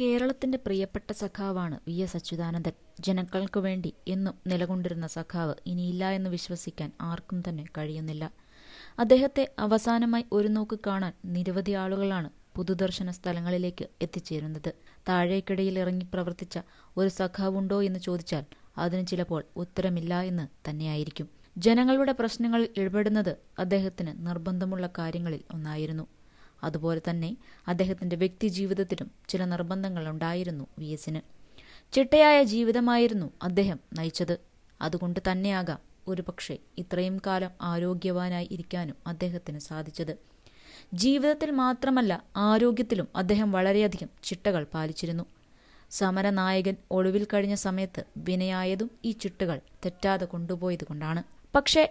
കേരളത്തിന്റെ പ്രിയപ്പെട്ട സഖാവാണ് V S Achuthanandan. ജനങ്ങൾക്കു വേണ്ടി എന്നും നിലകൊണ്ടിരുന്ന സഖാവ് ഇനിയില്ല എന്ന് വിശ്വസിക്കാൻ ആർക്കും തന്നെ കഴിയുന്നില്ല. അദ്ദേഹത്തെ അവസാനമായി ഒരു നോക്ക് കാണാൻ നിരവധി ആളുകളാണ് പുതുദർശന സ്ഥലങ്ങളിലേക്ക് എത്തിച്ചേരുന്നത്. താഴേക്കിടയിൽ ഇറങ്ങി പ്രവർത്തിച്ച ഒരു സഖാവുണ്ടോ എന്ന് ചോദിച്ചാൽ അതിന് ചിലപ്പോൾ ഉത്തരമില്ല എന്ന് തന്നെയായിരിക്കും. ജനങ്ങളുടെ പ്രശ്നങ്ങളിൽ ഇടപെടുന്നത് അദ്ദേഹത്തിന് നിർബന്ധമുള്ള കാര്യങ്ങളിൽ ഒന്നായിരുന്നു. അതുപോലെ തന്നെ അദ്ദേഹത്തിന്റെ വ്യക്തി ജീവിതത്തിലും ചില നിർബന്ധങ്ങൾ ഉണ്ടായിരുന്നു വി എസിന്. ചിട്ടയായ ജീവിതമായിരുന്നു അദ്ദേഹം നയിച്ചത്. അതുകൊണ്ട് തന്നെയാകാം ഒരുപക്ഷെ ഇത്രയും കാലം ആരോഗ്യവാനായി ഇരിക്കാനും അദ്ദേഹത്തിന് സാധിച്ചത്. ജീവിതത്തിൽ മാത്രമല്ല ആരോഗ്യത്തിലും അദ്ദേഹം വളരെയധികം ചിട്ടകൾ പാലിച്ചിരുന്നു. സമരനായകൻ ഒളിവിൽ കഴിഞ്ഞ സമയത്ത് വിനയായതും ഈ ചിട്ടകൾ തെറ്റാതെ കൊണ്ടുപോയത് കൊണ്ടാണ് പക്ഷേ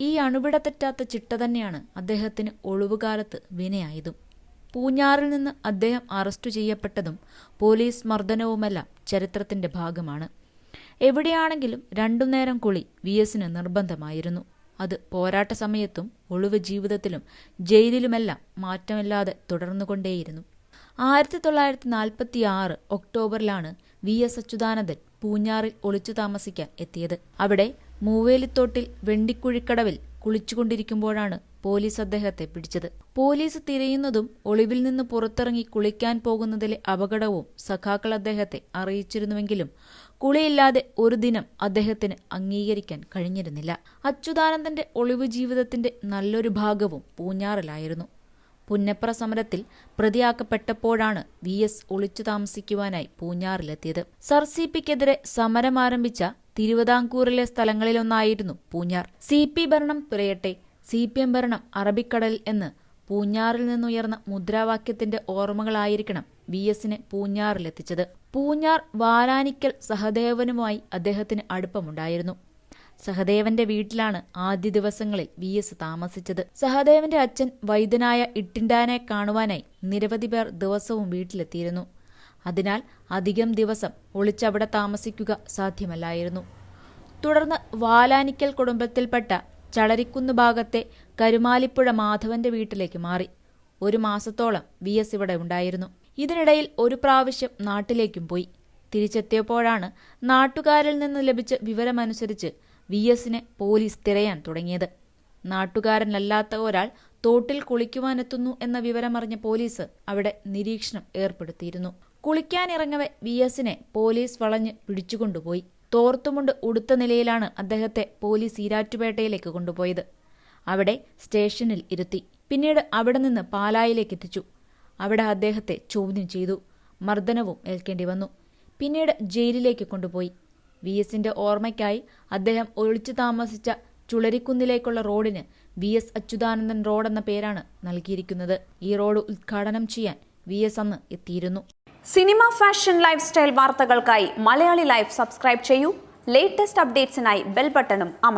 ഈ അണുവിട തെറ്റാത്ത ചിട്ട തന്നെയാണ് അദ്ദേഹത്തിന് ഒളിവുകാലത്ത് വിനയായതും. പൂഞ്ഞാറിൽ നിന്ന് അദ്ദേഹം അറസ്റ്റു ചെയ്യപ്പെട്ടതും പോലീസ് മർദ്ദനവുമെല്ലാം ചരിത്രത്തിന്റെ ഭാഗമാണ്. എവിടെയാണെങ്കിലും രണ്ടു നേരം കുളി വി എസിന് നിർബന്ധമായിരുന്നു. അത് പോരാട്ട സമയത്തും ഒളിവ് ജീവിതത്തിലും ജയിലിലുമെല്ലാം മാറ്റമില്ലാതെ തുടർന്നുകൊണ്ടേയിരുന്നു. ആയിരത്തി തൊള്ളായിരത്തി നാൽപ്പത്തി ആറ് ഒക്ടോബറിലാണ് വി എസ് അച്യുതാനന്ദൻ പൂഞ്ഞാറിൽ ഒളിച്ചു താമസിക്കാൻ എത്തിയത്. അവിടെ മൂവേലിത്തോട്ടിൽ വെണ്ടിക്കുഴിക്കടവിൽ കുളിച്ചുകൊണ്ടിരിക്കുമ്പോഴാണ് പോലീസ് അദ്ദേഹത്തെ പിടിച്ചത്. പോലീസ് തിരയുന്നതും ഒളിവിൽ നിന്ന് പുറത്തിറങ്ങി കുളിക്കാൻ പോകുന്നതിലെ അപകടവും സഖാക്കൾ അദ്ദേഹത്തെ അറിയിച്ചിരുന്നുവെങ്കിലും കുളിയില്ലാതെ ഒരു ദിനം അദ്ദേഹത്തിന് അംഗീകരിക്കാൻ കഴിഞ്ഞിരുന്നില്ല. അച്യുതാനന്ദന്റെ ഒളിവ് ജീവിതത്തിന്റെ നല്ലൊരു ഭാഗവും പൂഞ്ഞാറിലായിരുന്നു. പുന്നപ്ര സമരത്തിൽ പ്രതിയാക്കപ്പെട്ടപ്പോഴാണ് വി എസ് ഒളിച്ചു താമസിക്കുവാനായി പൂഞ്ഞാറിലെത്തിയത്. സർ സി പിക്കെതിരെ സമരം ആരംഭിച്ച തിരുവിതാംകൂറിലെ സ്ഥലങ്ങളിലൊന്നായിരുന്നു പൂഞ്ഞാർ. സി പി ഭരണം തുലയട്ടെ സി പി എം ഭരണം അറബിക്കടൽ എന്ന് പൂഞ്ഞാറിൽ നിന്നുയർന്ന മുദ്രാവാക്യത്തിന്റെ ഓർമ്മകളായിരിക്കണം വി എസിനെ പൂഞ്ഞാറിലെത്തിച്ചത്. പൂഞ്ഞാർ വാരാനിക്കൽ സഹദേവനുമായി അദ്ദേഹത്തിന് അടുപ്പമുണ്ടായിരുന്നു. സഹദേവന്റെ വീട്ടിലാണ് ആദ്യ ദിവസങ്ങളിൽ വി എസ് താമസിച്ചത്. സഹദേവന്റെ അച്ഛൻ വൈദ്യനായ ഇട്ടിൻഡാനെ കാണുവാനായി നിരവധി പേർ ദിവസവും വീട്ടിലെത്തിയിരുന്നു. അതിനാൽ അധികം ദിവസം ഒളിച്ചവിടെ താമസിക്കുക സാധ്യമല്ലായിരുന്നു. തുടർന്ന് വാലാനിക്കൽ കുടുംബത്തിൽപ്പെട്ട ചളരിക്കുന്ന് ഭാഗത്തെ കരുമാലിപ്പുഴ മാധവന്റെ വീട്ടിലേക്ക് മാറി. ഒരു മാസത്തോളം വി എസ് ഇവിടെ ഉണ്ടായിരുന്നു. ഇതിനിടയിൽ ഒരു പ്രാവശ്യം നാട്ടിലേക്കും പോയി. തിരിച്ചെത്തിയപ്പോഴാണ് നാട്ടുകാരിൽ നിന്ന് ലഭിച്ച വിവരമനുസരിച്ച് വി എസിനെ പോലീസ് തിരയാൻ തുടങ്ങിയത്. നാട്ടുകാരനല്ലാത്ത ഒരാൾ തോട്ടിൽ കുളിക്കുവാനെത്തുന്നു എന്ന വിവരമറിഞ്ഞ പോലീസ് അവിടെ നിരീക്ഷണം ഏർപ്പെടുത്തിയിരുന്നു. കുളിക്കാനിറങ്ങവെ വി എസിനെ പോലീസ് വളഞ്ഞ് പിടിച്ചുകൊണ്ടുപോയി. തോർത്തുമുണ്ട് ഉടുത്ത നിലയിലാണ് അദ്ദേഹത്തെ പോലീസ് ഈരാറ്റുപേട്ടയിലേക്ക് കൊണ്ടുപോയത്. അവിടെ സ്റ്റേഷനിൽ ഇരുത്തി. പിന്നീട് അവിടെ നിന്ന് പാലായിലേക്ക് എത്തിച്ചു. അവിടെ അദ്ദേഹത്തെ ചോദ്യം ചെയ്തു. മർദ്ദനവും ഏൽക്കേണ്ടി വന്നു. പിന്നീട് ജയിലിലേക്ക് കൊണ്ടുപോയി. വി എസിന്റെ ഓർമ്മയ്ക്കായി അദ്ദേഹം ഒളിച്ചു താമസിച്ച ചുളരിക്കുന്നിലേക്കുള്ള റോഡിന് വി എസ് അച്യുതാനന്ദൻ എന്ന പേരാണ് നൽകിയിരിക്കുന്നത്. ഈ റോഡ് ഉദ്ഘാടനം ചെയ്യാൻ വി എസ് അന്ന് എത്തിയിരുന്നു. സിനിമ ഫാഷൻ ലൈഫ് സ്റ്റൈൽ വാർത്തകൾക്കായി മലയാളി ലൈഫ് സബ്സ്ക്രൈബ് ചെയ്യൂ. ലേറ്റസ്റ്റ് അപ്ഡേറ്റ്സിനായി ബെൽ ബട്ടണും അമർ